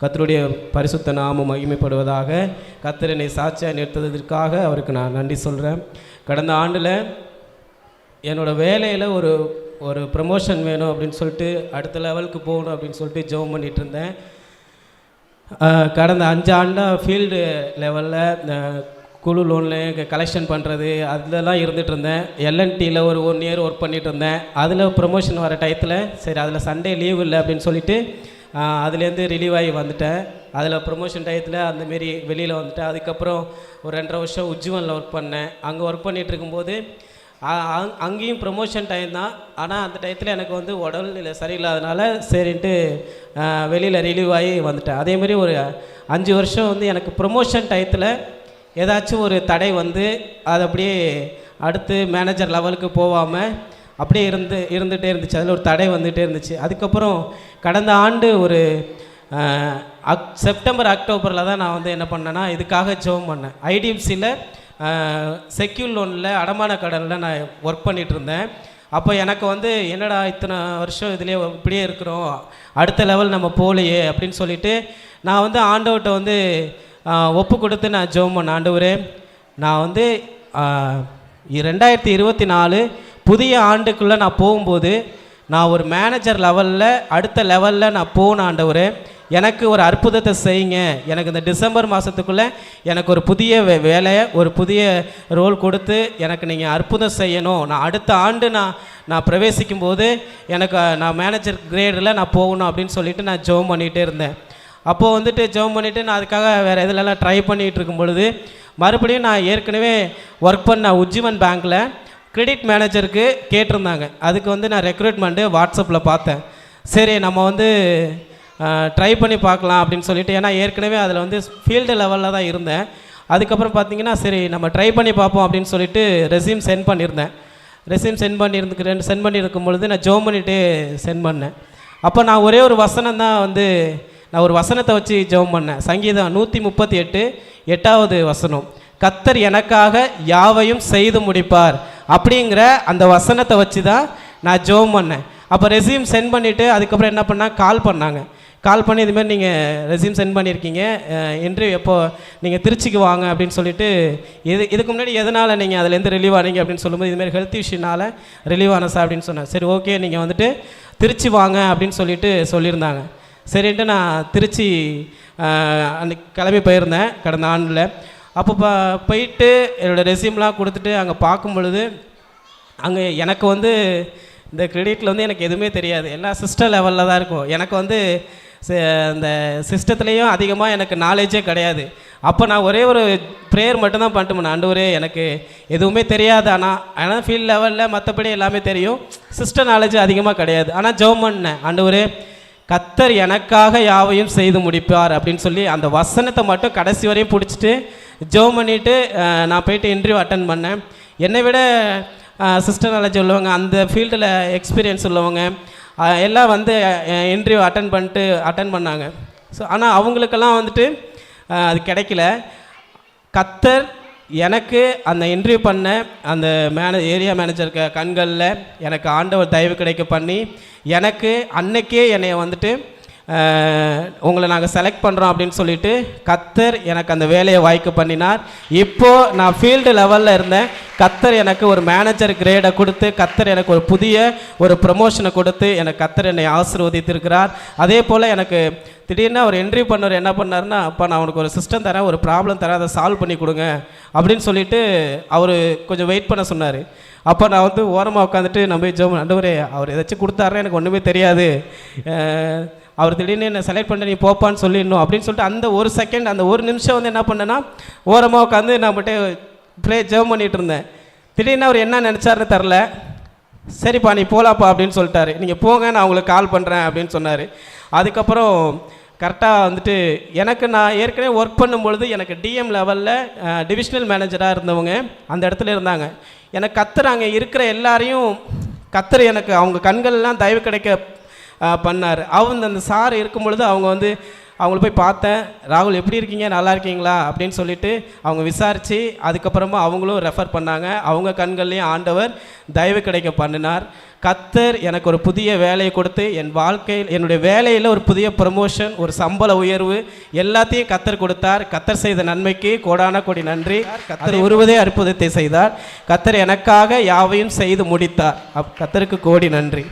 கத்தருடைய பரிசுத்த நாமம் மகிமைப்படுவதாக கத்தர் என்னை சாட்சியாக நிறுத்துவதற்காக அவருக்கு நான் நன்றி சொல்கிறேன் கடந்த ஆண்டில் என்னோட வேலையில் ஒரு ஒரு ப்ரமோஷன் வேணும் அப்படின்னு சொல்லிட்டு அடுத்த லெவலுக்கு போகணும் அப்படின்னு சொல்லிட்டு ஜெபம் பண்ணிகிட்டு இருந்தேன். கடந்த அஞ்சு ஆண்டாக ஃபீல்டு லெவலில் குழு லோனில் கலெக்ஷன் பண்ணுறது அதிலலாம் இருந்துகிட்டு இருந்தேன். எல்என்டியில் ஒரு ஒன் இயர் ஒர்க் பண்ணிகிட்டு இருந்தேன். அதில் ப்ரொமோஷன் வர டயத்தில் சரி அதில் சண்டே லீவ் இல்லை அப்படின்னு சொல்லிட்டு அதுலேருந்து ரிலீவ் ஆகி வந்துட்டேன். அதில் ப்ரொமோஷன் டயத்தில் அந்தமாரி வெளியில் வந்துட்டேன். அதுக்கப்புறம் ஒரு ரெண்டரை வருஷம் உஜ்ஜீவனில் ஒர்க் பண்ணேன். அங்கே ஒர்க் பண்ணிகிட்டு இருக்கும்போது அங் அங்கேயும் ப்ரொமோஷன் டைம் தான். ஆனால் அந்த டயத்தில் எனக்கு வந்து உடல் நிலை சரியில்லாதனால சரின்ட்டு வெளியில் ரிலீவ் ஆகி வந்துட்டேன். அதேமாரி ஒரு அஞ்சு வருஷம் வந்து எனக்கு ப்ரொமோஷன் டயத்தில் ஏதாச்சும் ஒரு தடை வந்து அது அப்படியே அடுத்து மேனேஜர் லெவலுக்கு போகாமல் அப்படியே இருந்து இருந்துகிட்டே இருந்துச்சு. அதில் ஒரு தடை வந்துகிட்டே இருந்துச்சு. அதுக்கப்புறம் கடந்த ஆண்டு ஒரு அக் செப்டம்பர் அக்டோபரில் தான் நான் வந்து என்ன பண்ணேன்னா இதுக்காக ஜெபம் பண்ணேன். ஐடிஎஃப்சியில் செக்யூர் லோனில் அடமான கடனில் நான் ஒர்க் பண்ணிகிட்டு இருந்தேன். அப்போ எனக்கு வந்து என்னடா இத்தனை வருஷம் இதுலேயே இப்படியே இருக்கிறோம். அடுத்த லெவல் நம்ம போகலையே அப்படின்னு சொல்லிட்டு நான் வந்து ஆண்டவர்கிட்ட வந்து ஒப்பு கொடுத்து நான் ஜோம் பண்ணேன். ஆண்டவரே நான் வந்து ரெண்டாயிரத்தி இருபத்தி நாலு புதிய ஆண்டுக்குள்ளே நான் போகும்போது நான் ஒரு மேனேஜர் லெவலில் அடுத்த லெவலில் நான் போன ஆண்டவர். எனக்கு ஒரு அற்புதத்தை செய்யுங்க. எனக்கு இந்த டிசம்பர் மாதத்துக்குள்ளே எனக்கு ஒரு புதிய வே- வேலையை ஒரு புதிய ரோல் கொடுத்து எனக்கு நீங்கள் அற்புதம் செய்யணும். நான் அடுத்த ஆண்டு நான் நான் பிரவேசிக்கும் போது எனக்கு நான் மேனேஜர் கிரேடில் நான் போகணும் அப்படின்னு சொல்லிட்டு நான் ஜெபம் பண்ணிகிட்டே இருந்தேன். அப்போது வந்துட்டு ஜோம் பண்ணிவிட்டு நான் அதுக்காக வேறு இதிலலாம் ட்ரை பண்ணிகிட்டு இருக்கும் பொழுது மறுபடியும் நான் ஏற்கனவே ஒர்க் பண்ண உஜ்ஜீவன் பேங்க்கில் கிரெடிட் மேனேஜருக்கு கேட்டிருந்தாங்க. அதுக்கு வந்து நான் ரெக்ரூட்மெண்ட்டு வாட்ஸ்அப்பில் பார்த்தேன். சரி நம்ம வந்து ட்ரை பண்ணி பார்க்கலாம் அப்படின்னு சொல்லிட்டு ஏன்னா ஏற்கனவே அதில் வந்து ஃபீல்டு லெவலில் தான் இருந்தேன். அதுக்கப்புறம் பார்த்தீங்கன்னா சரி நம்ம ட்ரை பண்ணி பார்ப்போம் அப்படின்னு சொல்லிட்டு ரெஸ்யூம் சென்ட் பண்ணியிருந்தேன். ரெஸ்யூம் சென்ட் பண்ணியிருந்துக்கிறேன் சென்ட் பண்ணியிருக்கும் பொழுது நான் ஜோம் பண்ணிவிட்டு சென்ட் பண்ணேன். அப்போ நான் ஒரே ஒரு வசனம் தான் வந்து நான் ஒரு வசனத்தை வச்சு ஜெபம் பண்ணேன். சங்கீதம் நூற்றி முப்பத்தி எட்டு எட்டாவது வசனம். கத்தர் எனக்காக யாவையும் செய்து முடிப்பார். அப்படிங்கிற அந்த வசனத்தை வச்சு தான் நான் ஜோம் பண்ணேன். அப்போ ரெஸ்யூம் சென்ட் பண்ணிவிட்டு அதுக்கப்புறம் என்ன பண்ணால் கால் பண்ணாங்க. கால் பண்ணி இதுமாரி நீங்கள் ரெஸ்யூம் சென்ட் பண்ணியிருக்கீங்க இன்டர்வியூ எப்போ நீங்கள் திருச்சிக்கு வாங்க அப்படின்னு சொல்லிட்டு இது இதுக்கு முன்னாடி எதனால் நீங்கள் அதுலேருந்து ரிலீவ் ஆனீங்க அப்படின்னு சொல்லும்போது இதுமாரி ஹெல்த் இஷ்யூனால் ரிலீவ் ஆன சார் அப்படின்னு சொன்னேன் சரி ஓகே நீங்கள் வந்துட்டு திருச்சி வாங்க அப்படின்னு சொல்லிட்டு சொல்லியிருந்தாங்க. சரின்ட்டு நான் திருச்சி அன்றைக்கி அன்னைக்கு கிளம்பி போயிருந்தேன் கடந்த ஆண்டில். அப்போ ப போயிட்டு என்னோடய ரெஸ்யூம்லாம் கொடுத்துட்டு அங்கே பார்க்கும் பொழுது அங்கே எனக்கு வந்து இந்த கிரெடிட்டில் வந்து எனக்கு எதுவுமே தெரியாது. எல்லாம் சிஸ்டம் லெவலில் தான் இருக்கும். எனக்கு வந்து அந்த இந்த சிஸ்டத்துலேயும் அதிகமாக எனக்கு நாலேஜே கிடையாது. அப்போ நான் ஒரே ஒரு ப்ரேயர் மட்டும்தான் பண்ணிட்டு அண்டு ஆண்டவரே எனக்கு எதுவுமே தெரியாது. ஆனால் ஆனால் ஃபீல்ட் லெவலில் மற்றபடி எல்லாமே தெரியும். சிஸ்டம் நாலேஜ் அதிகமாக கிடையாது. ஆனால் ஜெபம் பண்ணேன். ஆண்டவரே கத்தர் எனக்காக யாவையும் செய்து முடிப்பார் அப்படின்னு சொல்லி அந்த வசனத்தை மட்டும் கடைசி வரையும் பிடிச்சிட்டு ஜோம் பண்ணிவிட்டு நான் போயிட்டு இன்டர்வியூ அட்டன் பண்ணேன். என்னை விட சிஸ்டர் நாலேஜ் உள்ளவங்க அந்த ஃபீல்டில் எக்ஸ்பீரியன்ஸ் உள்ளவங்க எல்லாம் வந்து இன்டர்வியூ அட்டன் பண்ணிட்டு அட்டன் பண்ணாங்க. ஸோ ஆனால் அவங்களுக்கெல்லாம் வந்துட்டு அது கிடைக்கல. கத்தர் எனக்கு அந்த இன்டர்வியூ பண்ண அந்த மேனே ஏரியா மேனேஜர் கண்களில் எனக்கு ஆண்டவர் தயவு கிடைக்க பண்ணி எனக்கு அன்னைக்கே என்னை வந்துட்டு உங்களை நாங்கள் செலக்ட் பண்ணுறோம் அப்படின்னு சொல்லிட்டு கத்தர் எனக்கு அந்த வேலையை வாய்க்கு பண்ணினார். இப்போது நான் ஃபீல்டு லெவலில் இருந்தேன். கத்தர் எனக்கு ஒரு மேனேஜர் கிரேடை கொடுத்து கத்தர் எனக்கு ஒரு புதிய ஒரு ப்ரமோஷனை கொடுத்து எனக்கு கத்தர் என்னை ஆசிர்வதித்திருக்கிறார். அதே போல் எனக்கு திடீர்னு அவர் என்ட்ரி பண்ணவர் என்ன பண்ணாருன்னா அப்போ நான் அவனுக்கு ஒரு சிஸ்டம் தரேன் ஒரு ப்ராப்ளம் தரேன் அதை சால்வ் பண்ணி கொடுங்க. அப்படின்னு சொல்லிட்டு அவர் கொஞ்சம் வெயிட் பண்ண சொன்னார். அப்போ நான் வந்து ஓரமாக உட்காந்துட்டு நம்ம ஜோம் நண்டவரே அவர் ஏதாச்சும் கொடுத்தாருன்னா எனக்கு ஒன்றுமே தெரியாது. அவர் திடீர்னு என்ன செலக்ட் பண்ண நீ போப்பான்னு சொல்லிடணும் அப்படின்னு சொல்லிட்டு அந்த ஒரு செகண்ட் அந்த ஒரு நிமிஷம் வந்து என்ன பண்ணேன்னா ஓரமாக உட்காந்து நான் மட்டும் ப்ளே ஜெபம் பண்ணிகிட்டு இருந்தேன். திடீர்னு அவர் என்ன நினச்சாருன்னு தெரில சரிப்பா நீ போகலாப்பா அப்படின்னு சொல்லிட்டாரு. நீங்கள் போங்க நான் உங்களுக்கு கால் பண்ணுறேன் அப்படின்னு சொன்னார். அதுக்கப்புறம் கரெக்டாக வந்துட்டு எனக்கு நான் ஏற்கனவே ஒர்க் பண்ணும்பொழுது எனக்கு டிஎம் லெவலில் டிவிஷனல் மேனேஜராக இருந்தவங்க அந்த இடத்துல இருந்தாங்க. எனக்கு கத்துறாங்க. அங்கே இருக்கிற எல்லாரையும் கத்துற எனக்கு அவங்க கண்கள்லாம் தயவு கிடைக்க பண்ணார். அவங்க அந்த சார் இருக்கும் பொழுது அவங்க வந்து அவங்கள போய் பார்த்தேன். ராகுல் எப்படி இருக்கீங்க? நல்லா இருக்கீங்களா? அப்படின்னு சொல்லிட்டு அவங்க விசாரித்து அதுக்கப்புறமா அவங்களும் ரெஃபர் பண்ணாங்க. அவங்க கண்கள்லேயும் ஆண்டவர் தயவு கிடைக்க பண்ணினார். கத்தர் எனக்கு ஒரு புதிய வேலையை கொடுத்து என் வாழ்க்கையில் என்னுடைய வேலையில் ஒரு புதிய ப்ரமோஷன் ஒரு சம்பள உயர்வு எல்லாத்தையும் கத்தர் கொடுத்தார். கத்தர் செய்த நன்மைக்கு கோடான கோடி நன்றி. கத்தர் ஒருவதே அற்புதத்தை செய்தார். கத்தர் எனக்காக யாவையும் செய்து முடித்தார். அப் கத்தருக்கு கோடி நன்றி.